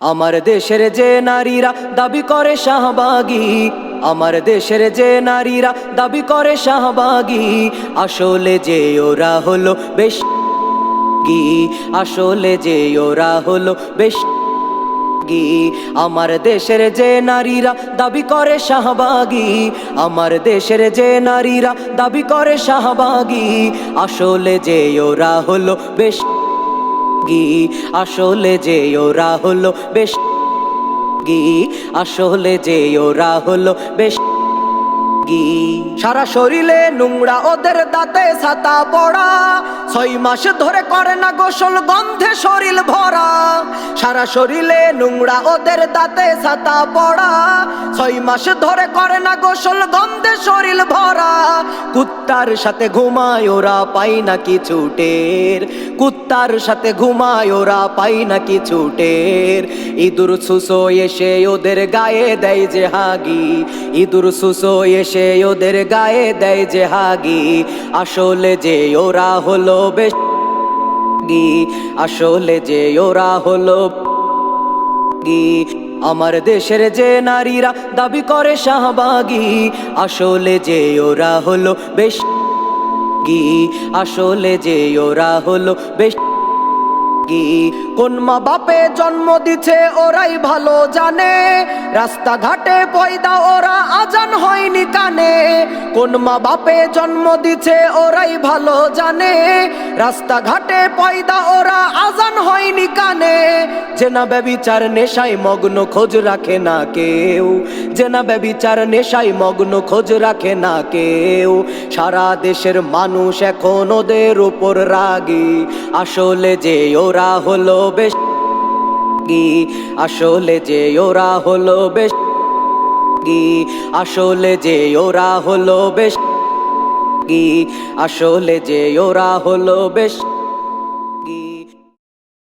আমার দেশের যে নারীরা দাবি করে শাহবাগী, আমার দেশের যে নারীরা দাবি করে শাহবাগী, আসলে যে ওরা হলো বেশ, আসলে যে ওরা হলো বেশ, আমার দেশের যে নারীরা দাবি করে শাহবাগী, আমার দেশের যে নারীরা দাবি করে শাহবাগী, আসলে যে ওরা হলো বেশ। আসলে যে ওরা হলো বেশ আসলে যে ওরা হলো বেশ কি সারা শরীরে নোংরা, ওদের দাঁতে ছাতা পড়া। ছয় মাস ধরে করে না গোসল, গন্ধে শরীর ভরা। সারা শরীরে নোংরা, ওদের দাঁতে ছাতা পড়া। ছয় মাস ধরে করে না গোসল, গন্ধে শরীর ভরা। কুত্তার সাথে ঘুমায়, ওরা পাই না কিছু টের। কুত্তার সাথে ঘুমায়, ওরা পাই না কিছু টের। ইঁদুর সুসো এসে ওদের গায়ে দেয় যে হাগি। ইঁদুর সুসো এসে ওদের গায়ে দেয় যে হাগি। আসলে যে ওরা হলো বেশ আসলে যে ওরা হলো আমার দেশের যে নারীরা দাবি করে শাহবাগী, আসলে যে ওরা হলো বেশ আসলে যে ওরা হলো বেশ কি কোন মা বাপে জন্ম দিছে, ওরাই ভালো জানে। রাস্তাঘাটে পয়দা, ওরা আজান হয়নি কানে। কোন মা বাপে জন্ম দিছে, ওরাই ভালো জানে। রাস্তাঘাটে পয়দা, ওরা আজান হয়নি কানে। যে না ব্যবিচার নেশায় মগ্ন খোঁজ রাখে না কেউ। যে না ব্যবিচার নেশায় মগ্ন খোঁজ রাখে না কেউ। সারা দেশের মানুষ এখন ওদের উপর রাগী। আসলে যে ওরা হলো বেশ আসলে যে ওরা হলো বেশ আসলে যে ওরা হলো বেশ আসলে যে ওরা হলো বেশ